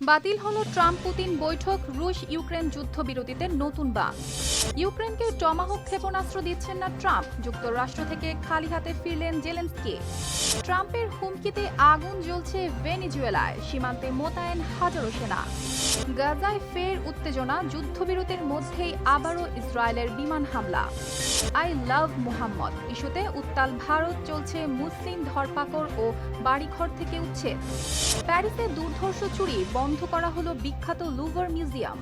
বাতিল হলো Trump Putin বৈঠক রুশ ইউক্রেন যুদ্ধবিরতিতে নতুন বাঁ ইউক্রেনকে টমাহক ক্ষেপণাস্ত্র দিচ্ছেন না ট্রাম্প, যুক্তরাষ্ট্র থেকে খালি হাতে ফিরলেন জেলেন্সকি। ট্রাম্পের হুমকিতে আগুন জ্বলছে ভেনিজুয়েলায়, সীমান্তে মোতায়েন হাজারো সেনা। গাজায় ফের উত্তেজনা, যুদ্ধবিরতির মধ্যেই আবারও ইসরায়েলের বিমান হামলা। আই লাভ মুহাম্মদ, ইস্যুতে উত্তাল ভারত, চলছে মুসলিম ধরপাকড় ও বাড়িঘর থেকে উচ্ছেদ। প্যারিসে দুর্ধর্ষ চুরি বন্ধ করা হলো বিখ্যাত লুভার মিউজিয়াম।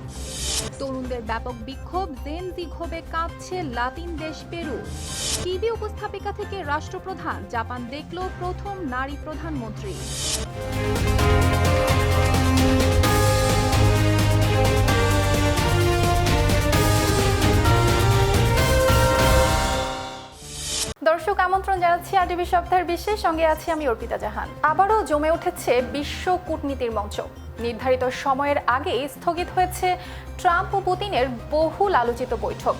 তরুণদের ব্যাপক বিক্ষোভ জেনজি ক্ষোভে কাঁপছে লাতিন দেশ পেরু। টিভি উপস্থাপিকা থেকে রাষ্ট্রপ্রধান, জাপান দেখল প্রথম নারী প্রধানমন্ত্রী। দর্শক, আমন্ত্রণ জানাচ্ছি আরটিভি সপ্তাহের বিশ্বের সঙ্গে আছি আমি অর্পিতা জাহান। আবারও জমে উঠেছে বিশ্ব কূটনীতির মঞ্চ। নির্ধারিত সময়ের আগেই স্থগিত হয়েছে ট্রাম্প ও পুতিনের বহুল আলোচিত বৈঠক।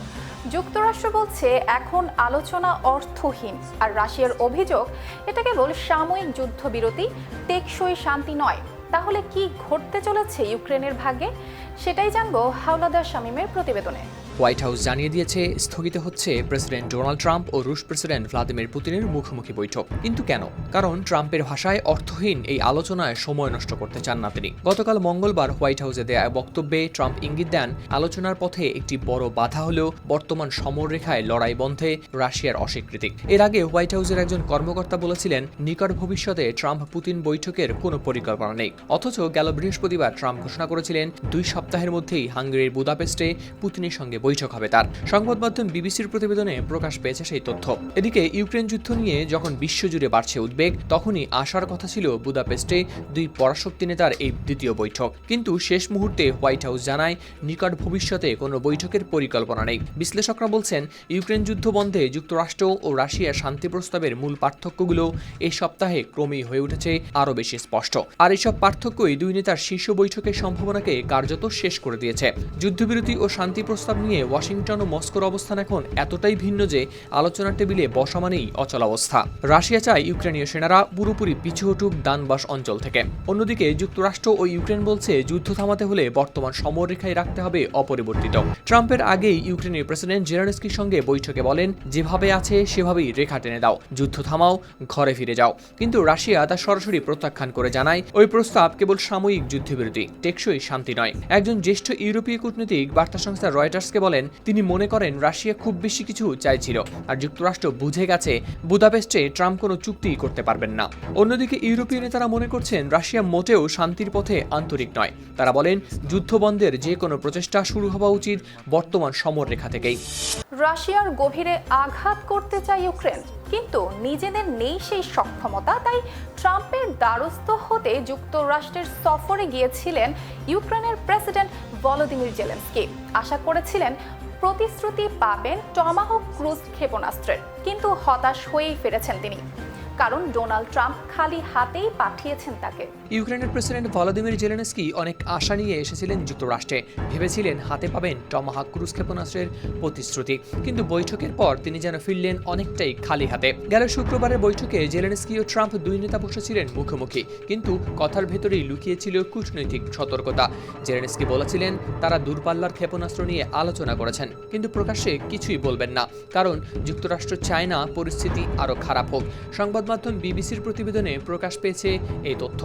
যুক্তরাষ্ট্র বলছে, এখন আলোচনা অর্থহীন আর রাশিয়ার অভিযোগ, এটা কেবল সাময়িক যুদ্ধবিরতি, টেকসই শান্তি নয়। তাহলে কি ঘটতে চলেছে ইউক্রেনের ভাগ্যে? সেটাই জানব হাওলাদার শামীমের প্রতিবেদনে। হোয়াইট হাউস জানিয়ে দিয়েছে, স্থগিত হচ্ছে প্রেসিডেন্ট ডোনাল্ড ট্রাম্প ও রুশ প্রেসিডেন্ট ভ্লাদিমির পুতিনের মুখোমুখি বৈঠক। কিন্তু কেন? কারণ ট্রাম্পের ভাষায় অর্থহীন এই আলোচনায় সময় নষ্ট করতে চান না তিনি। গতকাল মঙ্গলবার হোয়াইট হাউসে দেয়া বক্তব্যে ট্রাম্প ইঙ্গিত দেন, আলোচনার পথে একটি বড় বাধা হলেও বর্তমান সমররেখায় লড়াই বন্ধে রাশিয়ার অস্বীকৃতি। এর আগে হোয়াইট হাউসের একজন কর্মকর্তা বলেছিলেন, নিকট ভবিষ্যতে ট্রাম্প পুতিন বৈঠকের কোনো পরিকল্পনা নেই। অথচ গেল বৃহস্পতিবার ট্রাম্প ঘোষণা করেছিলেন, দুই সপ্তাহের মধ্যেই হাঙ্গেরির বুদাপেস্টে পুতিনের সঙ্গে বৈঠক হবে তার। সংবাদ মাধ্যম বিবিসির প্রতিবেদনে প্রকাশ পেয়েছে সেই তথ্য। এদিকে ইউক্রেন যুদ্ধ নিয়ে যখন বিশ্বজুড়ে বাড়ছে উদ্বেগ, তখনই আসার কথা ছিল বুদাপেস্টে দুই পরাশক্তি নেতার এই দ্বিতীয় বৈঠক। কিন্তু শেষ মুহূর্তে হোয়াইট হাউস জানায়, নিকট ভবিষ্যতে কোনো বৈঠকের পরিকল্পনা নেই। বিশ্লেষকরা বলছেন, ইউক্রেন যুদ্ধ বন্ধে যুক্তরাষ্ট্র ও রাশিয়ার শান্তি প্রস্তাবের মূল পার্থক্যগুলো এই সপ্তাহে ক্রমেই হয়ে উঠেছে আরও বেশি স্পষ্ট। আর এইসব পার্থক্যই দুই নেতার শীর্ষ বৈঠকের সম্ভাবনাকে কার্যত শেষ করে দিয়েছে। যুদ্ধবিরতি ও শান্তি প্রস্তাব নিয়ে ওয়াশিংটন ও মস্কোর অবস্থান এখন এতটাই ভিন্ন যে আলোচনার টেবিলে বসা মানেই অচলাবস্থা রাশিয়া চায় ইউক্রেনীয় সেনারা পুরোপুরি পিছু হটুক দানবাস অঞ্চল থেকে। অন্যদিকে যুক্তরাষ্ট্র ও ইউক্রেন বলছে যুদ্ধ থামাতে হলে বর্তমান সমররেখায় রাখতে হবে অপরিবর্তিত। ট্রাম্পের আগেই ইউক্রেনের প্রেসিডেন্ট জেরানস্কির সঙ্গে বৈঠকে বলেন, যেভাবে আছে, সেভাবেই রেখা টেনে দাও। যুদ্ধ থামাও, ঘরে ফিরে যাও। কিন্তু রাশিয়া তা সরাসরি প্রত্যাখ্যান করে জানায়, ওই প্রস্তাব কেবল সাময়িক যুদ্ধবিরতি, টেকসই শান্তি নয়। একজন জ্যেষ্ঠ ইউরোপীয় কূটনীতিক, বার্তা সংস্থা রয়টার্সকে বলেন, তিনি মনে করেন রাশিয়া খুব বেশি কিছু চাইছিল। আর যুক্তরাষ্ট্র বুঝে গেছে, বুদাপেস্টে ট্রাম্প কোনো চুক্তি করতে পারবেন না। অন্যদিকে ইউরোপীয় নেতারা মনে করছেন, রাশিয়া মোটেও শান্তির পথে আন্তরিক নয়। তারা বলেন যুদ্ধ বন্ধের যে কোনো প্রচেষ্টা শুরু হওয়া উচিত বর্তমান সমররেখা থেকেই। রাশিয়ার গভীরে আঘাত করতে চায় ইউক্রেন, কিন্তু নিজেদের নেই সেই সক্ষমতা, তাই ট্রাম্পের দ্বারস্থ হতে যুক্তরাষ্ট্রের সফরে গিয়েছিলেন ইউক্রেনের প্রেসিডেন্ট ভলোদিমির জেলেন্সকি। আশা করেছিলেন প্রতিশ্রুতি পাবেন টমাহক ক্রুজ ক্ষেপণাস্ত্রের কিন্তু হতাশ হয়েই ফিরেছেন তিনি। কারণ ডোনাল্ড ট্রাম্প খালি হাতেই পাঠিয়েছেন তাকে। ইউক্রেনের প্রেসিডেন্ট ভলোদিমির জেলেনস্কি অনেক আশা নিয়ে এসেছিলেন যুক্তরাষ্ট্রে। ভেবেছিলেন হাতে পাবেন টমাহাক ক্রুজ ক্ষেপণাস্ত্রের প্রতিশ্রুতি। কিন্তু বৈঠকের পর তিনি যেন ফিরলেন অনেকটাই খালি হাতে। গেল শুক্রবারের বৈঠকে জেলেনস্কি ও ট্রাম্প দুই নেতা বসেছিলেন মুখোমুখি। কিন্তু কথার ভেতরেই লুকিয়েছিল কূটনৈতিক সতর্কতা। জেলেনস্কি বলেছিলেন, তারা দূরপাল্লার ক্ষেপণাস্ত্র নিয়ে আলোচনা করেছেন। কিন্তু প্রকাশ্যে কিছুই বলবেন না, কারণ যুক্তরাষ্ট্র চায় না পরিস্থিতি আরও খারাপ হোক। সংবাদ মাধ্যম বিবিসির প্রতিবেদনে প্রকাশ পেয়েছে এই তথ্য।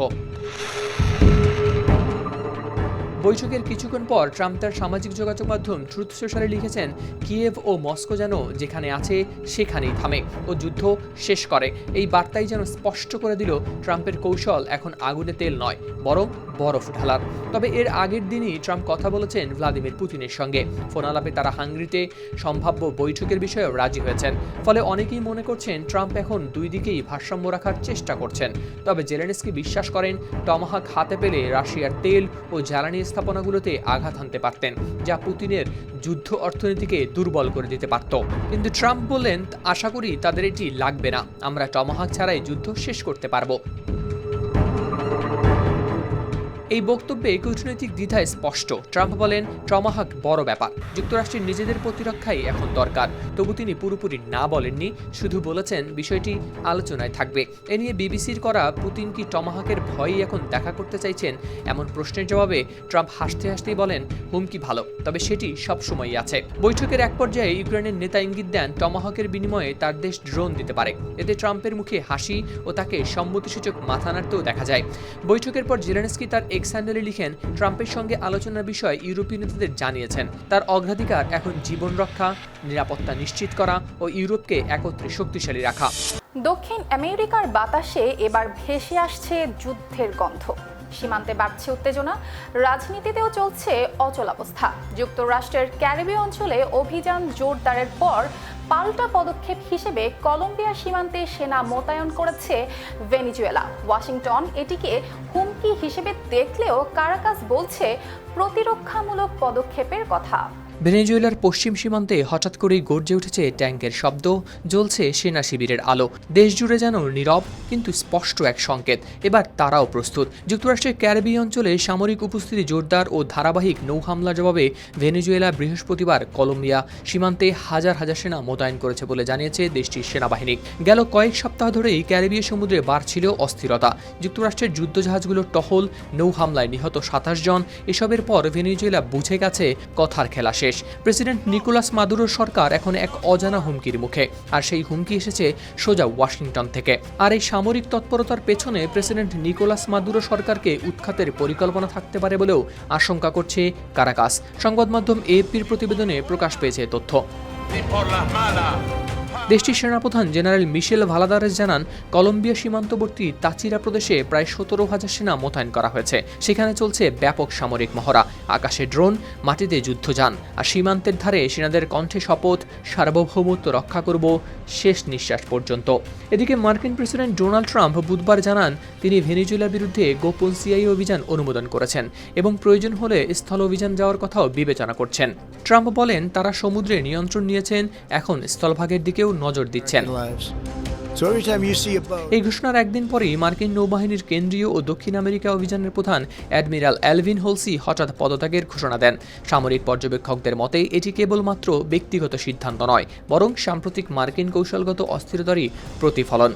বৈঠকের কিছুক্ষণ পর ট্রাম্প তার সামাজিক যোগাযোগ মাধ্যম ট্রুথ সোশ্যালে লিখেছেন, কিয়েভ ও মস্কো যেন যেখানে আছে, সেখানেই থামে ও যুদ্ধ শেষ করে। এই বার্তাই যেন স্পষ্ট করে দিল ট্রাম্পের কৌশল এখন আগুনে তেল নয়, বরং বরফ ঢালার। তবে এর আগের দিনই ট্রাম্প কথা বলেছেন ভ্লাদিমির পুতিনের সঙ্গে। ফোন আলাপে তারা হাঙ্গরিতে সম্ভাব্য বৈঠকের বিষয়েও রাজি হয়েছেন। ফলে অনেকেই মনে করছেন ট্রাম্প এখন দুই দিকেই ভারসাম্য রাখার চেষ্টা করছেন। তবে জেলেনস্কি বিশ্বাস করেন, টমাহাক হাতে পেলে রাশিয়ার তেল ও জ্বালানি স্থাপনাগুলোতে আঘাত হানতে পারতেন, যা পুতিনের যুদ্ধ অর্থনীতিকে দুর্বল করে দিতে পারত। কিন্তু ট্রাম্প বললেন, আশা করি তাদের এটি লাগবে না। আমরা টমাহাক ছাড়াই যুদ্ধ শেষ করতে পারব। এই বক্তব্যে কূটনৈতিক দ্বিধা স্পষ্ট। ট্রাম্প বলেন, ট্রমাহাক বড় ব্যাপার। যুক্তরাষ্ট্রের নিজেদের প্রতিরক্ষাই এখন দরকার। তবু তিনি পুরোপুরি না বলেননি, শুধু বলেছেন বিষয়টি আলোচনায় থাকবে। এ নিয়ে বিবিসির করা পুতিন কি টমাহাকের ভয়ই এখন দেখা করতে চাইছেন? এমন প্রশ্নের জবাবে ট্রাম্প হাসতে হাসতেই বলেন, হুমকি ভালো। তবে সেটি সবসময়ই আছে। বৈঠকের এক পর্যায়ে ইউক্রেনের নেতা ইঙ্গিত দেন টমাহকের বিনিময়ে তার দেশ ড্রোন দিতে পারে। এতে ট্রাম্পের মুখে হাসি ও তাকে সম্মতিসূচক মাথা নাড়তেও দেখা যায়। বৈঠকের পর জেলেনস্কি তার এক্স হ্যান্ডেলে লিখেন, ট্রাম্পের সঙ্গে আলোচনার বিষয়ে ইউরোপীয় নেতাদের জানিয়েছেন। তার অগ্রাধিকার এখন জীবন রক্ষা, নিরাপত্তা নিশ্চিত করা ও ইউরোপকে একত্রে শক্তিশালী রাখা। দক্ষিণ আমেরিকার বাতাসে এবার ভেসে আসছে যুদ্ধের গন্ধ। সীমান্তে বাড়ছে উত্তেজনা, রাজনীতিতেও চলছে অচলাবস্থা। যুক্তরাষ্ট্রের ক্যারিবীয় অঞ্চলে অভিযান জোরদারের পর পাল্টা পদক্ষেপ হিসেবে কলম্বিয়া সীমান্তে সেনা মোতায়েন করেছে ভেনিজুয়েলা। ওয়াশিংটন এটিকে হুমকি হিসেবে দেখলেও কারাকাস বলছে প্রতিরক্ষামূলক পদক্ষেপের কথা। ভেনেজুয়েলার পশ্চিম সীমান্তে হঠাৎ করেই গর্জে উঠেছে ট্যাঙ্কের শব্দ, জ্বলছে সেনা শিবিরের আলো। দেশ জুড়ে যেন নীরব, কিন্তু স্পষ্ট এক সংকেত। এবার তারাও প্রস্তুত। যুক্তরাষ্ট্রের ক্যারিবি অঞ্চলে সামরিক উপস্থিতি জোরদার ও ধারাবাহিক নৌ হামলার জবাবে ভেনেজুয়েলা বৃহস্পতিবার কলম্বিয়া সীমান্তে হাজার হাজার সেনা মোতায়েন করেছে বলে জানিয়েছে দেশটির সেনাবাহিনী। গেল কয়েক সপ্তাহ ধরেই ক্যারিবীয় সমুদ্রে বাড়ছিল অস্থিরতা। যুক্তরাষ্ট্রের যুদ্ধজাহাজগুলোর টহল, নৌ হামলায় নিহত সাতাশ জন। এসবের পর ভেনেজুয়েলা বুঝে গেছে, কথার খেলা শেষ প্রেসিডেন্ট নিকোলাস মাদুরোর সরকার এখন এক অজানা হুমকির মুখে। আর সেই হুমকি এসেছে সোজা ওয়াশিংটন থেকে। আর এই সামরিক তৎপরতার পেছনে প্রেসিডেন্ট নিকোলাস মাদুরো সরকারকে উৎখাতের পরিকল্পনা থাকতে পারে বলেও আশঙ্কা করছে কারাকাস। সংবাদ মাধ্যম এপির প্রতিবেদনে প্রকাশ পেয়েছে তথ্য। দেশটির সেনাপ্রধান জেনারেল মিশেল ভালাদারেস জানান, কলম্বিয়া সীমান্তবর্তী তাচিরা প্রদেশে প্রায় সতেরো হাজার সেনা মোতায়েন করা হয়েছে। সেখানে চলছে ব্যাপক সামরিক মহড়া। আকাশে ড্রোন, মাটিতে যুদ্ধযান। আর সীমান্তের ধারে সেনাদের কণ্ঠে শপথ, সার্বভৌমত্ব রক্ষা করব শেষ নিঃশ্বাস পর্যন্ত। এদিকে মার্কিন প্রেসিডেন্ট ডোনাল্ড ট্রাম্প বুধবার জানান, তিনি ভেনিজুয়েলার বিরুদ্ধে গোপন সিআই অভিযান অনুমোদন করেছেন এবং প্রয়োজন হলে স্থল অভিযান যাওয়ার কথাও বিবেচনা করছেন। ট্রাম্প বলেন, তারা সমুদ্রে নিয়ন্ত্রণ নিয়েছেন, এখন স্থলভাগের দিকেও নজর দিচ্ছেন। এই ঘোষণার একদিন পরেই মার্কিন নৌবাহিনীর কেন্দ্রীয় ও দক্ষিণ আমেরিকা অভিযানের প্রধান অ্যাডমিরাল অ্যালভিন হোলসি হঠাৎ পদত্যাগের ঘোষণা দেন। সামরিক পর্যবেক্ষকদের মতে এটি কেবলমাত্র ব্যক্তিগত সিদ্ধান্ত নয় বরং সাম্প্রতিক মার্কিন কৌশলগত অস্থিরতারই প্রতিফলন।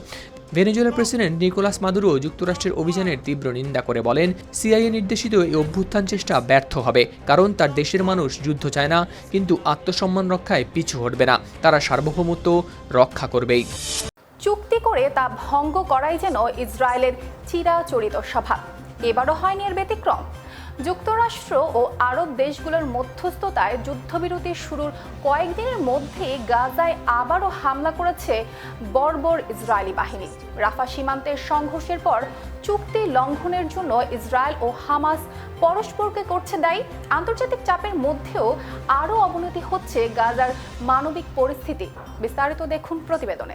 ভেনেজুয়েলার প্রেসিডেন্ট নিকোলাস মাদুরো যুক্তরাষ্ট্রের অভিযানের তীব্র নিন্দা করে বলেন, সিআইএ নির্দেশিত এই অভ্যুত্থান চেষ্টা ব্যর্থ হবে, কারণ তার দেশের মানুষ যুদ্ধ চায় না, কিন্তু আত্মসম্মান রক্ষায় পিছু হটবে না, তারা সার্বভৌমত্ব রক্ষা করবেই। চুক্তি করে তা ভঙ্গ করাই যেন ইসরায়েলের চিরাচরিত স্বভাব। এবারও হয়নি এর ব্যতিক্রম। যুক্তরাষ্ট্র ও আরব দেশগুলোর মধ্যস্থতায় যুদ্ধবিরতি শুরুর কয়েকদিনের মধ্যেই গাজায় আবারও হামলা করেছে বর্বর ইসরায়েলি বাহিনী। রাফা সীমান্তের সংঘর্ষের পর চুক্তি লঙ্ঘনের জন্য ইসরায়েল ও হামাস পরস্পরকে করছে দায়ী। আন্তর্জাতিক চাপের মধ্যেও আরও অবনতি হচ্ছে গাজার মানবিক পরিস্থিতি। বিস্তারিত দেখুন প্রতিবেদনে।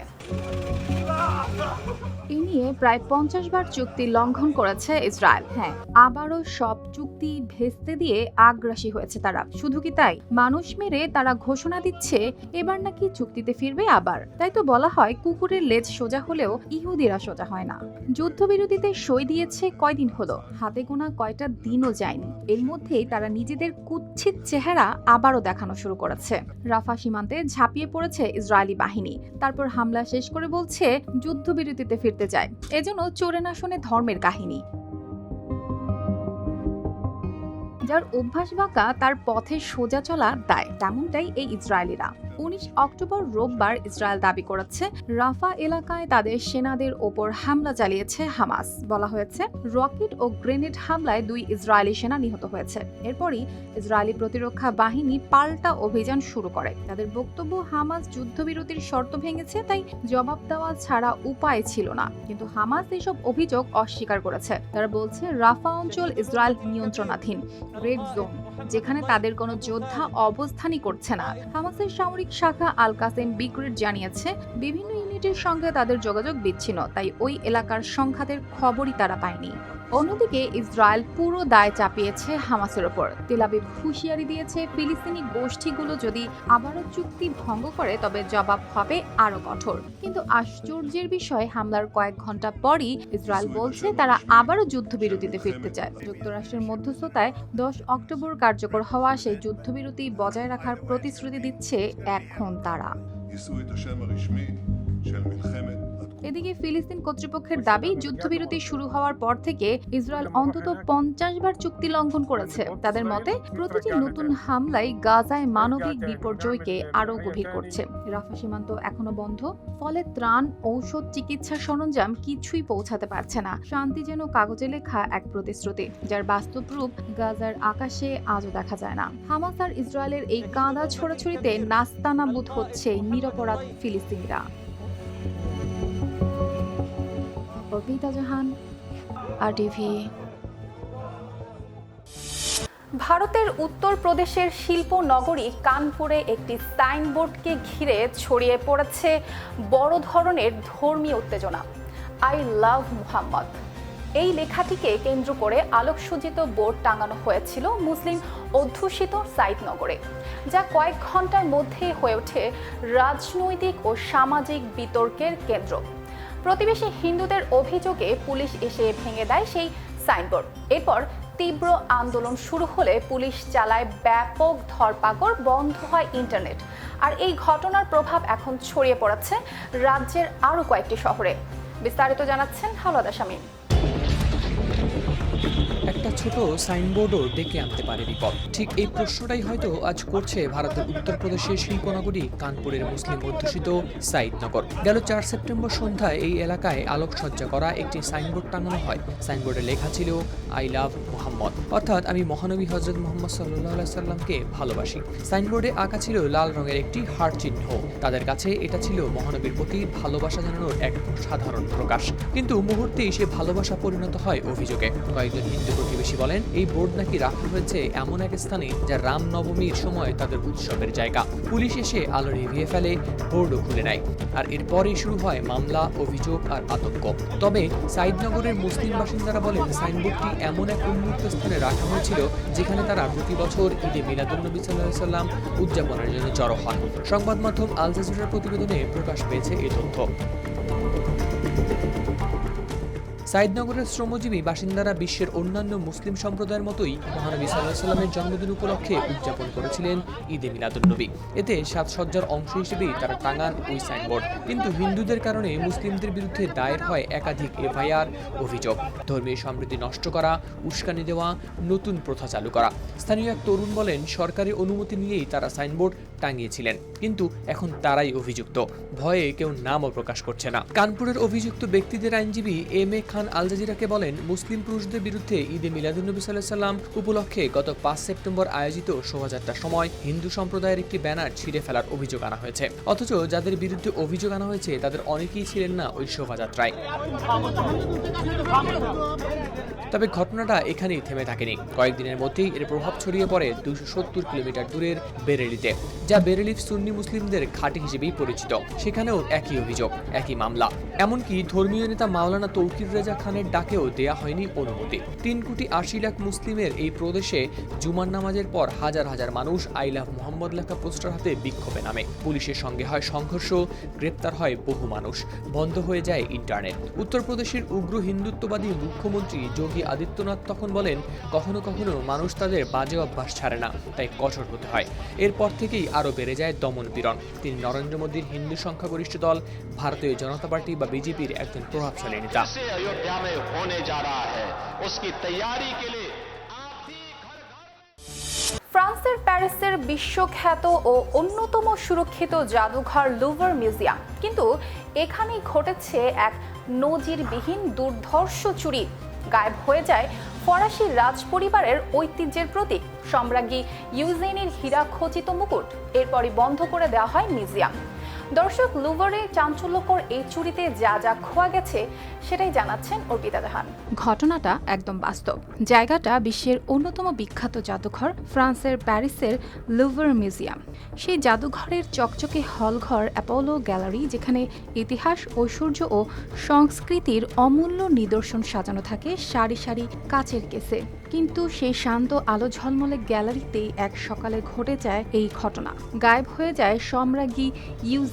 এই নিয়ে প্রায় পঞ্চাশ বার চুক্তি লঙ্ঘন করেছে ইসরায়েল। হ্যাঁ। আবারও সব চুক্তি ভেস্তে দিয়ে আগ্রাসী হয়েছে তারা। শুধু কি তাই? মানুষ মেরে তারা ঘোষণা দিচ্ছে এবার নাকি চুক্তিতে ফিরবে আবার। তাই তো বলা হয় কুকুরের লেজ সোজা হলেও ইহুদিরা সোজা হয় না। যুদ্ধবিরতিতে সই দিয়েছে কয়দিন হলো। হাতে গোনা কয়টা দিনও যায়নি। এর মধ্যেই তারা নিজেদের কুৎসিত চেহারা আবারও দেখানো শুরু করেছে। রাফা সীমান্তে ঝাঁপিয়ে পড়েছে ইসরায়েলি বাহিনী। তারপর হামলা শেষ করে বলছে যুদ্ধবিরতিতে ফিরতে চায় এজন্য চোরে না শোনে ধর্মের কাহিনী। যার অভ্যাস বাঁকা, তার পথে সোজা চলা দায়। তেমনটাই এই ইসরায়েলিরা। উনিশ অক্টোবর রোববার ইসরায়েল দাবি করেছে, রাফা এলাকায় তাদের সেনাদের ওপর হামলা চালিয়েছে হামাস। বলা হয়েছে, রকেট ও গ্রেনেড হামলায় দুই ইসরায়েলি সেনা নিহত হয়েছে। এরপরই ইসরায়েলি প্রতিরক্ষা বাহিনী পাল্টা অভিযান শুরু করে। তাদের বক্তব্য, হামাস যুদ্ধবিরতির শর্ত ভেঙেছে, তাই জবাব দেওয়া ছাড়া উপায় ছিল না। কিন্তু হামাস এসব অভিযোগ অস্বীকার করেছে। তারা বলছে, রাফা অঞ্চল ইসরায়েল নিয়ন্ত্রণাধীন রেড জোন যেখানে তাদের কোনো যোদ্ধা অবস্থানই করছে না। হামাসের সামরিক শাখা আল কাসেম জানিয়েছে বিভিন্ন কমিউনিটির সঙ্গে তাদের যোগাযোগ বিচ্ছিন্ন, তাই ওই এলাকার সংঘাতের খবরই তারা পায়নি। অন্যদিকে ইসরায়েল পুরো দায় চাপিয়েছে হামাসের ওপর। তেলাবিব হুঁশিয়ারি দিয়েছে, ফিলিস্তিনি গোষ্ঠীগুলো যদি আবারও চুক্তি ভঙ্গ করে, তবে জবাব হবে আরও কঠোর। কিন্তু আশ্চর্যের বিষয়, হামলার কয়েক ঘণ্টা পরই ইসরায়েল বলছে তারা আবারও যুদ্ধবিরতিতে ফিরতে চায়। যুক্তরাষ্ট্রের মধ্যস্থতায় দশ অক্টোবর কার্যকর হওয়া সেই যুদ্ধবিরতি বজায় রাখার প্রতিশ্রুতি দিচ্ছে এখন তারা। এদিকে ফিলিস্তিন কর্তৃপক্ষের দাবি যুদ্ধবিরতি শুরু হওয়ার পর থেকে ইসরায়েল অন্তত পঞ্চাশ বার চুক্তি লঙ্ঘন করেছে। তাদের মতে প্রতিটি নতুন হামলায় গাজায় মানবিক বিপর্যয়কে আরও গভীর করছে। রাফা সীমান্ত এখনও বন্ধ ফলে ত্রাণ ঔষধ চিকিৎসা সরঞ্জাম কিছুই পৌঁছাতে পারছে না। শান্তি যেন কাগজে লেখা এক প্রতিশ্রুতি যার বাস্তব রূপ গাজার আকাশে আজও দেখা যায় না। হামাস আর ইসরায়েলের এই কাঁদা ছোড়াছড়িতে নাস্তানাবুদ হচ্ছে নিরপরাধ ফিলিস্তিনিরা। অর্পিতা জাহান আর টিভি ভারতের উত্তরপ্রদেশের শিল্প নগরী কানপুরে একটি সাইনবোর্ডকে ঘিরে ছড়িয়ে পড়েছে বড় ধরনের ধর্মীয় উত্তেজনা। আই লাভ মুহাম্মদ এই লেখাটিকে কেন্দ্র করে আলোকসজ্জিত বোর্ড টাঙানো হয়েছিল মুসলিম অধ্যুষিত সাইদনগরে, যা কয়েক ঘণ্টার মধ্যেই হয়ে ওঠে রাজনৈতিক ও সামাজিক বিতর্কের কেন্দ্র। প্রতিবেশী হিন্দুদের অভিযোগে পুলিশ এসে ভেঙে দেয় সেই সাইনবোর্ড। এরপর তীব্র আন্দোলন শুরু হলে পুলিশ চালায় ব্যাপক ধরপাকড়, বন্ধ হয় ইন্টারনেট। আর এই ঘটনার প্রভাব এখন ছড়িয়ে পড়াচ্ছে রাজ্যের আরও কয়েকটি শহরে। বিস্তারিত জানাচ্ছেন হাওলাদা শামীম। ছোট সাইনবোর্ডও ডেকে আনতে পারে বিপদ ঠিক এই প্রশ্নটাই হয়তো আজ করছে ভারতের উত্তরপ্রদেশের শিল্পনগরী, কানপুরের মুসলিম অধ্যুষিত সাইদনগর। গেল চার সেপ্টেম্বর সন্ধ্যায় এই এলাকায় আলোকসজ্জা করা একটি সাইনবোর্ড টাঙানো হয়। সাইনবোর্ডে লেখা ছিল, আই লাভ মোহাম্মদ। অর্থাৎ, আমি মহানবী হজরত মোহাম্মদ সাল্লাহ সাল্লামকে ভালোবাসি। সাইনবোর্ডে আঁকা ছিল লাল রঙের একটি হার চিহ্ন। তাদের কাছে এটা ছিল মহানবীর প্রতি ভালোবাসা জানানোর এক সাধারণ প্রকাশ। কিন্তু মুহূর্তেই সে ভালোবাসা পরিণত হয় অভিযোগে। কয়েকজন হিন্দু প্রতিবেশী বলেন, এই বোর্ড নাকি রাখা হয়েছে এমন এক স্থানে যা রাম নবমীর সময় তাদের উৎসবের জায়গা। পুলিশ এসে আলো নিভিয়ে ফেলে, বোর্ডও খুলে নেয়। আর এরপরই শুরু হয় মামলা, অভিযোগ আর আতঙ্ক। তবে সাইদনগরের মুসলিম বাসিন্দারা বলেন, সাইনবোর্ডটি এমন এক উন্মুক্ত স্থানে রাখা হয়েছিল যেখানে তারা প্রতি বছর ঈদে মিলাদুন্নবী সাল্লাহ সাল্লাম উদযাপনের জন্য জড়ো হন। সংবাদ মাধ্যম আল জাজিরার প্রতিবেদনে প্রকাশ পেয়েছে এই তথ্য। সাইদনগরের শ্রমজীবী বাসিন্দারা বিশ্বের অন্যান্য মুসলিম সম্প্রদায়ের মতোই মহানবী সাল্লাহ সাল্লামের জন্মদিন উপলক্ষে উদযাপন করেছিলেন ঈদে মিলাদুন্নবী এতে সাজসজ্জার অংশ হিসেবেই তারা টাঙান ওই সাইনবোর্ড। কিন্তু হিন্দুদের কারণে মুসলিমদের বিরুদ্ধে দায়ের হয় একাধিক এফআইআর অভিযোগ। ধর্মীয় সমৃদ্ধি নষ্ট করা, উস্কানি দেওয়া, নতুন প্রথা চালু করা। স্থানীয় এক তরুণ বলেন, সরকারি অনুমতি নিয়েই তারা সাইনবোর্ড টাঙিয়েছিলেন। কিন্তু এখন তারাই অভিযুক্ত। ভয়ে কেউ নামও প্রকাশ করছে না। কানপুরের অভিযুক্ত ব্যক্তিদের আইনজীবী এম এ খান আল জাজিরাকে বলেন, মুসলিম পুরুষদের বিরুদ্ধে ঈদে মিলাদুন্নবী সাল্লাহ সাল্লাম উপলক্ষে গত পাঁচ সেপ্টেম্বর আয়োজিত শোভাযাত্রার সময় হিন্দু সম্প্রদায়ের একটি ব্যানার ছিঁড়ে ফেলার অভিযোগ আনা হয়েছে। অথচ যাদের বিরুদ্ধে অভিযোগ আনা হয়েছে, তাদের অনেকেই ছিলেন না ওই শোভাযাত্রায়। তবে ঘটনাটা এখানেই থেমে থাকেনি। কয়েকদিনের মধ্যেই এর প্রভাব ছড়িয়ে পড়ে দুশো সত্তর কিলোমিটার দূরের বেরেলিতে, যা বেরেলিফ সুন্নি মুসলিমদের ঘাঁটি হিসেবেই পরিচিত। সেখানেও একই অভিযোগ, একই মামলা। এমনকি ধর্মীয় নেতা মাওলানা তৌকির রেজা খানের ডাকেও দেয়া হয়নি অনুমতি। তিন কোটি আশি লাখ মুসলিমের এই প্রদেশে জুমার নামাজের পর হাজার হাজার মানুষ আই লাভ মোহাম্মদ লেখা পোস্টার হাতে বিক্ষোভে নামে। পুলিশের সঙ্গে হয় সংঘর্ষ, গ্রেপ্তার হয় বহু মানুষ। বন্ধ হয়ে যায় ইন্টারনেট। উত্তরপ্রদেশের উগ্র হিন্দুত্ববাদী মুখ্যমন্ত্রী যোগী আদিত্যনাথ তখন বলেন, কখনো কখনো মানুষ তাদের বাজে অভ্যাস ছাড়ে না, তাই কঠোর হতে হয়। এরপর থেকেই আরও বেড়ে যায় দমন পীড়ন। তিনি নরেন্দ্র মোদীর হিন্দু সংখ্যাগরিষ্ঠ দল, ভারতীয় জনতা পার্টি বা বিজেপির একজন প্রভাবশালী নেতা। अयोध्या में होने जा रहा है उसकी तैयारी के लिए आप भी घर घर ফ্রান্সের প্যারিসের বিশ্বখ্যাত ও অন্যতম সুরক্ষিত জাদুঘর লুভার মিউজিয়াম কিন্তু এখানেই ঘটেছে এক নজিরবিহীন দুর্ধর্ষ চুরি গায়েব হয়ে যায় ফরাসি রাজ পরিবারের ঐতিহ্যের প্রতীক সম্রাজ্ঞী ইউজেনির হীরা খচিত মুকুট এরপরই বন্ধ করে দেওয়া হয় মিউজিয়াম দর্শক লুভারে চাঞ্চল্যকর এই চুরিতে যা যা খোয়া গেছে, সেটাই জানাচ্ছেন অর্পিতা জাহান ঘটনাটা একদম বাস্তব। জায়গাটা বিশ্বের অন্যতম বিখ্যাত জাদুঘর, ফ্রান্সের প্যারিসের লুভার মিউজিয়াম। সেই জাদুঘরের চকচকে হলঘর অ্যাপোলো গ্যালারি, যেখানে ইতিহাস, ঐশ্বর্য ও সংস্কৃতির অমূল্য নিদর্শন সাজানো থাকে সারি সারি কাচের কেসে। কিন্তু সেই শান্ত আলো ঝলমলে গ্যালারিতেই এক সকালে ঘটে যায় এই ঘটনা। গায়েব হয়ে যায় সম্রাজ্ঞী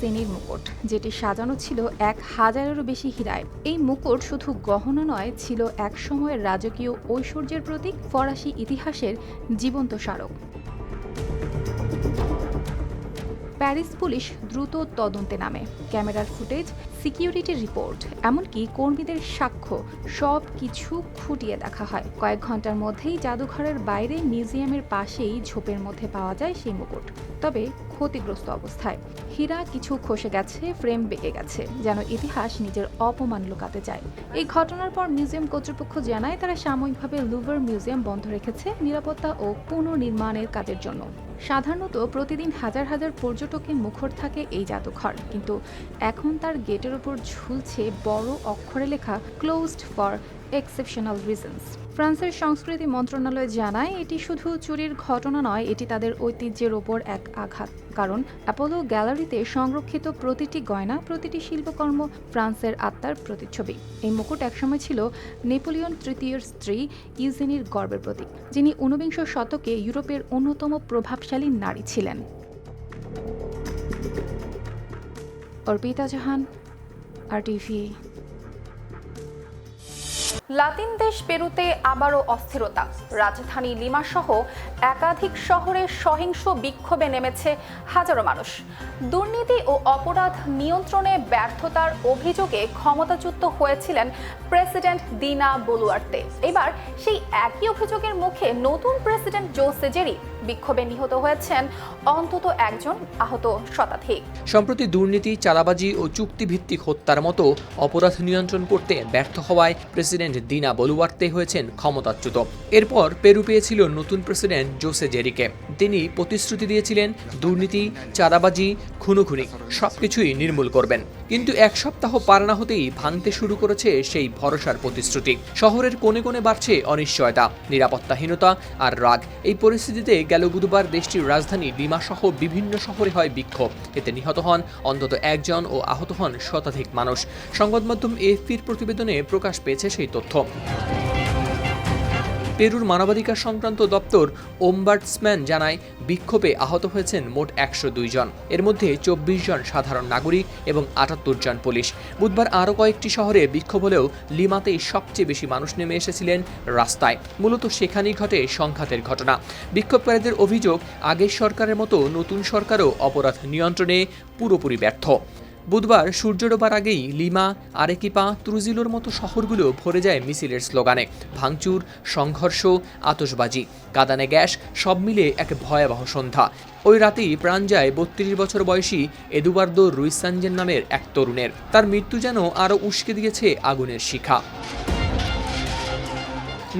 ইউজেনির মুকুট, যেটি সাজানো ছিল এক হাজারেরও বেশি হীরায়। এই মুকুট শুধু গহনা নয়, ছিল এক সময়ের রাজকীয় ঐশ্বর্যের প্রতীক, ফরাসি ইতিহাসের জীবন্ত স্মারক। প্যারিস পুলিশ দ্রুত তদন্তে নামে। ক্যামেরার ফুটেজ সিকিউরিটি রিপোর্ট, এমনকি কর্মীদের সাক্ষ্য, সব কিছু খুঁটিয়ে দেখা হয়। কয়েক ঘণ্টার মধ্যেই জাদুঘরের বাইরে মিউজিয়ামের পাশেই ঝোপের মধ্যে পাওয়া যায় সেই মুকুট। তবে ক্ষতিগ্রস্ত অবস্থায়। হীরা কিছু খসে গেছে, ফ্রেম বেঁকে গেছে, যেন ইতিহাস নিজের অপমান লুকাতে চায়। এই ঘটনার পর মিউজিয়াম কর্তৃপক্ষ জানায়, তারা সাময়িকভাবে লুভার মিউজিয়াম বন্ধ রেখেছে নিরাপত্তা ও পুনর্নির্মাণের কাজের জন্য। সাধারণত প্রতিদিন হাজার হাজার পর্যটকে মুখর থাকে এই জাদুঘর। কিন্তু এখন তার গেটের ওপর ঝুলছে বড় অক্ষরে লেখা ক্লোজড ফর এক্সেপশনাল রিজনস ফ্রান্সের সংস্কৃতি মন্ত্রণালয় জানায়, এটি শুধু চুরির ঘটনা নয়, এটি তাদের ঐতিহ্যের ওপর এক আঘাত। কারণ, অ্যাপোলো গ্যালারিতে সংরক্ষিত প্রতিটি গয়না, প্রতিটি শিল্পকর্ম ফ্রান্সের আত্মার প্রতিচ্ছবি। এই মুকুট একসময় ছিল নেপোলিয়ন তৃতীয়ের স্ত্রী ইউজেনির গর্বের প্রতীক, যিনি ঊনবিংশ শতকে ইউরোপের অন্যতম প্রভাবশালী নারী ছিলেন। Arpita Jahan, R TV Latin দেশ পেরুতে আবারও অস্থিরতা। রাজধানী লিমা সহ একাধিক শহরে সহিংস বিক্ষোভে নেমেছে হাজারো মানুষ। দুর্নীতি ও অপরাধ নিয়ন্ত্রণে ব্যর্থতার অভিযোগে ক্ষমতাচ্যুত হয়েছিলেন প্রেসিডেন্ট দিনা বলুয়ার্তে। এবার সেই একই অভিযোগের মুখে নতুন প্রেসিডেন্ট জো সেজেরি বিক্ষোভে নিহত হয়েছেন অন্তত একজন আহত শতাধিক। সম্প্রতি দুর্নীতি চালাবাজি ও চুক্তিভিত্তিক হত্যার মতো অপরাধ নিয়ন্ত্রণ করতে ব্যর্থ হওয়ায় প্রেসিডেন্ট দিনা বলুয়ার্তে হয়েছেন ক্ষমতাচ্যুত। এরপর পেরু পেয়েছিল নতুন প্রেসিডেন্ট জোসে জেরিকে। তিনি প্রতিশ্রুতি দিয়েছিলেন দুর্নীতি, চাঁদাবাজি, খুনোখুনি সবকিছুই নির্মূল করবেন। কিন্তু এক সপ্তাহ পার না হতেই ভাঙতে শুরু করেছে সেই ভরসার প্রতিশ্রুতি। শহরের কোণে কোণে বাড়ছে অনিশ্চয়তা, নিরাপত্তাহীনতা আর রাগ। এই পরিস্থিতিতে গেল বুধবার দেশটির রাজধানী লিমা সহ বিভিন্ন শহরে হয় বিক্ষোভ। এতে নিহত হন অন্তত একজন ও আহত হন শতাধিক মানুষ। সংবাদ মাধ্যম এএফপির প্রতিবেদনে প্রকাশ পেয়েছে সেই তথ্য। পেরুর মানবাধিকার সংক্রান্ত দপ্তর ওমবার্টসম্যান জানায়, বিক্ষোভে আহত হয়েছেন মোট একশো দুই জন। এর মধ্যে চব্বিশ জন সাধারণ নাগরিক এবং আটাত্তর জন পুলিশ। বুধবার আরও কয়েকটি শহরে বিক্ষোভ হলেও লিমাতেই সবচেয়ে বেশি মানুষ নেমে এসেছিলেন রাস্তায়। মূলত সেখানেই ঘটে সংঘাতের ঘটনা। বিক্ষোভকারীদের অভিযোগ, আগের সরকারের মতো নতুন সরকারও অপরাধ নিয়ন্ত্রণে পুরোপুরি ব্যর্থ। বুধবার সূর্য ডোবার আগেই লিমা, আরেকিপা, ত্রুজিলোর মতো শহরগুলো ভরে যায় মিছিলের স্লোগানে। ভাঙচুর, সংঘর্ষ আতসবাজি কাদানে গ্যাস, সব মিলে এক ভয়াবহ সন্ধ্যা। ওই রাতেই প্রাণ যায় বত্রিশ বছর বয়সী এদুবার্দো রুইসানজেন নামের এক তরুণের। তার মৃত্যু যেন আরও উস্কে দিয়েছে আগুনের শিখা।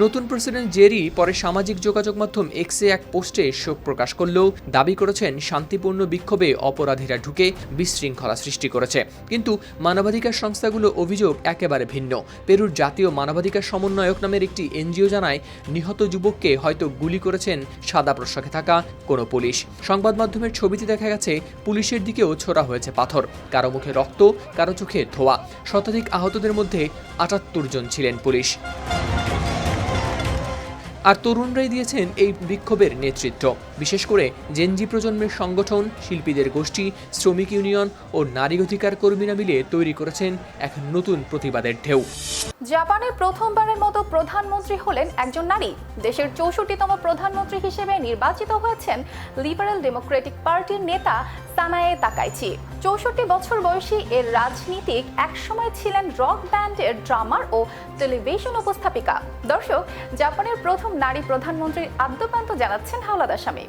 নতুন প্রেসিডেন্ট জেরি পরে সামাজিক যোগাযোগ মাধ্যম এক্সে এক পোস্টে শোক প্রকাশ করলেও দাবি করেছেন শান্তিপূর্ণ বিক্ষোভে অপরাধীরা ঢুকে বিশৃঙ্খলা সৃষ্টি করেছে। কিন্তু মানবাধিকার সংস্থাগুলো অভিযোগ একেবারে ভিন্ন। পেরুর জাতীয় মানবাধিকার সমন্বয়ক নামের একটি এনজিও জানায়, নিহত যুবককে হয়তো গুলি করেছেন সাদা পোশাকে থাকা কোনো পুলিশ। সংবাদ মাধ্যমের ছবিতে দেখা গেছে, পুলিশের দিকেও ছোড়া হয়েছে পাথর। কারও মুখে রক্ত, কারও চোখে ধোয়া। শতাধিক আহতদের মধ্যে আটাত্তর জন ছিলেন পুলিশ। আর তরুণরাই দিয়েছেন এই বিক্ষোভের নেতৃত্ব। বিশেষ করে জেনজি প্রজন্মের সংগঠন, শিল্পীদের গোষ্ঠী, শ্রমিক ইউনিয়ন ও নারী অধিকার কর্মীরা মিলে তৈরি করেছেন এক নতুন প্রতিবাদের ঢেউ। জাপানে প্রথমবারের মতো প্রধানমন্ত্রী হলেন একজন নারী। দেশের চৌষট্টিতম প্রধানমন্ত্রী হিসেবে নির্বাচিত হয়েছেন লিবারেল ডেমোক্রেটিক পার্টির নেতা সানায়ে তাকাইচি। চৌষট্টি বছর বয়সী এর রাজনীতিক একসময় ছিলেন রক ব্যান্ডের ড্রামার ও টেলিভিশন উপস্থাপিকা। দর্শক, জাপানের প্রথম নারী প্রধানমন্ত্রীর আদ্যপান্ত জানাচ্ছেন হাওলাদার স্বামী।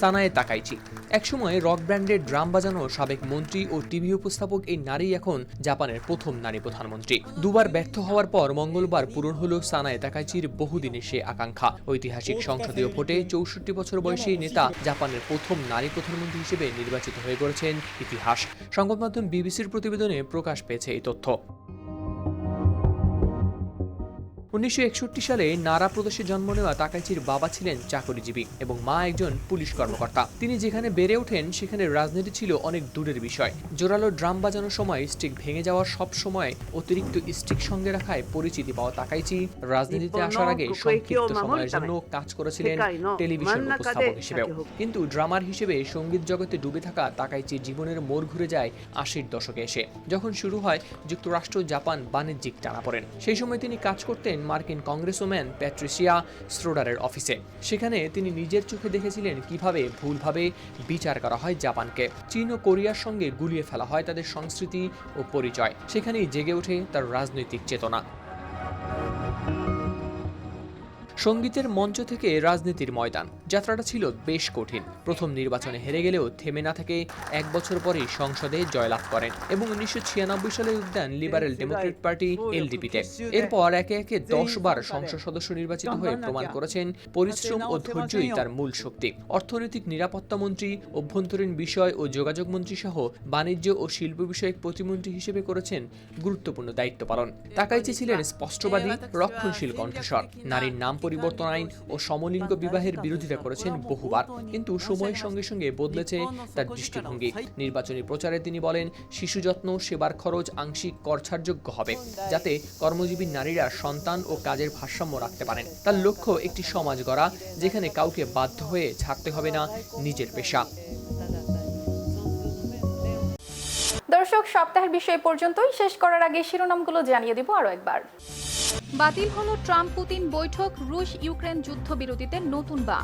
সানায়ে তাকাইচি একসময় রক ব্র্যান্ডের ড্রাম বাজানো সাবেক মন্ত্রী ও টিভি উপস্থাপক এই নারী এখন জাপানের প্রথম নারী প্রধানমন্ত্রী। দুবার ব্যর্থ হওয়ার পর মঙ্গলবার পূরণ হল সানায় তাকাইচির বহুদিনের সে আকাঙ্ক্ষা। ঐতিহাসিক সংসদীয় ভোটে চৌষট্টি বছর বয়সী নেতা জাপানের প্রথম নারী প্রধানমন্ত্রী হিসেবে নির্বাচিত হয়ে পড়েছেন ইতিহাস। সংবাদ মাধ্যম বিবিসির প্রতিবেদনে প্রকাশ পেয়েছে এই তথ্য। উনিশশো একষট্টি সালে নারা প্রদেশে জন্ম নেওয়া তাকাইচির বাবা ছিলেন চাকরিজীবী এবং মা একজন পুলিশ কর্মকর্তা। তিনি যেখানে বেড়ে ওঠেন সেখানে রাজনীতি ছিল অনেক দূরের বিষয়। জোরালো ড্রাম বাজানোর সময় স্টিক ভেঙে যাওয়ার সব সময় অতিরিক্ত স্টিক সঙ্গে রাখায় পরিচিতি পাওয়া তাকাইচি রাজনীতিতে আসার আগে সংক্ষিপ্ত সময়ের জন্য কাজ করেছিলেন টেলিভিশন উপস্থাপক হিসেবেও। কিন্তু ড্রামার হিসেবে সংগীত জগতে ডুবে থাকা তাকাইচির জীবনের মোড় ঘুরে যায় আশির দশকে এসে। যখন শুরু হয় যুক্তরাষ্ট্র জাপান বাণিজ্যিক টানা পড়েন সেই সময় তিনি কাজ করতেন মার্কিন কংগ্রেসম্যান প্যাট্রিসিয়া স্ট্রোডারের অফিসে। সেখানে তিনি নিজের চোখে দেখেছিলেন কীভাবে ভুলভাবে বিচার করা হয় জাপানকে। চীন ও কোরিয়ার সঙ্গে গুলিয়ে ফেলা হয় তাদের সংস্কৃতি ও পরিচয়। সেখানেই জেগে ওঠে তার রাজনৈতিক চেতনা। সঙ্গীতের মঞ্চ থেকে রাজনীতির ময়দান। যাত্রাটা ছিল বেশ কঠিন। প্রথম নির্বাচনে হেরে গেলেও থেমে না থেকে এক বছর পরেই সংসদে জয়লাভ করেন এবং উনিশশো ছিয়ানব্বই সালে যোগ দেন লিবারেল ডেমোক্রেট পার্টি এলডিপিতে এরপর একে একে দশ বার সংসদ সদস্য নির্বাচিত হয়ে প্রমাণ করেছেন পরিশ্রম ও ধৈর্যই তার মূল শক্তি। অর্থনৈতিক নিরাপত্তা মন্ত্রী, অভ্যন্তরীণ বিষয় ও যোগাযোগ মন্ত্রী সহ বাণিজ্য ও শিল্প বিষয়ক প্রতিমন্ত্রী হিসেবে করেছেন গুরুত্বপূর্ণ দায়িত্ব পালন। তাকাইচি ছিলেন স্পষ্টবাদী, রক্ষণশীল কণ্ঠস্বর। নারীর নাম পরিবর্তন আইন ও সমলিঙ্গ বিবাহের বিরোধিতা করেছেন বহুবার। কিন্তু সময়ের সঙ্গে সঙ্গে বদলেছে তার দৃষ্টিভঙ্গি। নির্বাচনী প্রচারে তিনি বলেন, শিশু যত্ন, সেবার খরচ, আংশিক করছাড়যোগ্য হবে, যাতে কর্মজীবী নারীরা সন্তান ও কাজের ভারসাম্য রাখতে পারেন। তার লক্ষ্য, একটি সমাজ গড়া, যেখানে কাউকে বাধ্য হয়ে ছাড়তে হবে না নিজের পেশা। দর্শক, সপ্তাহের বিষয় পর্যন্তই। শেষ করার আগে শিরোনামগুলো জানিয়ে দিব আরও একবার। বাতিল হলো ট্রাম্প পুতিন বৈঠক রুশ ইউক্রেন যুদ্ধবিরতিতে নতুন বা।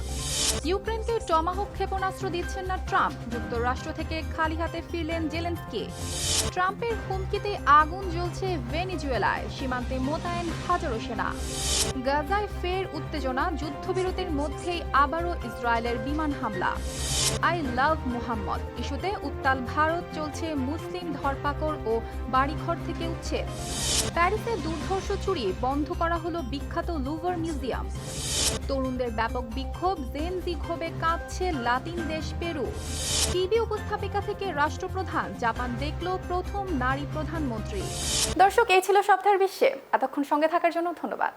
ইউক্রেনকে টমাহক ক্ষেপণাস্ত্র দিচ্ছেন না ট্রাম্প, যুক্তরাষ্ট্র থেকে খালি হাতে ফিরলেন জেলেন্সকি। ট্রাম্পের হুমকিতে আগুন জ্বলছে ভেনিজুয়েলায়, সীমান্তে মোতায়েন হাজারো সেনা। গাজায় ফের উত্তেজনা, যুদ্ধবিরতির মধ্যেই আবারও ইসরায়েলের বিমান হামলা। আই লাভ মুহাম্মদ, ইস্যুতে উত্তাল ভারত চলছে মুসলিম ধরপাকড় ও বাড়িঘর থেকে উচ্ছেদ। প্যারিসে দুর্ধর্ষ চুরি, বন্ধ করা হলো বিখ্যাত লুভার মিউজিয়াম। তরুণদের ব্যাপক বিক্ষোভ, জেন ক্ষোভে কাঁপছে লাতিন দেশ পেরু। টিভি উপস্থাপিকা থেকে রাষ্ট্রপ্রধান, জাপান দেখল প্রথম নারী প্রধানমন্ত্রী। দর্শক, এই ছিল সপ্তাহের বিশ্বে। এতক্ষণ সঙ্গে থাকার জন্য ধন্যবাদ।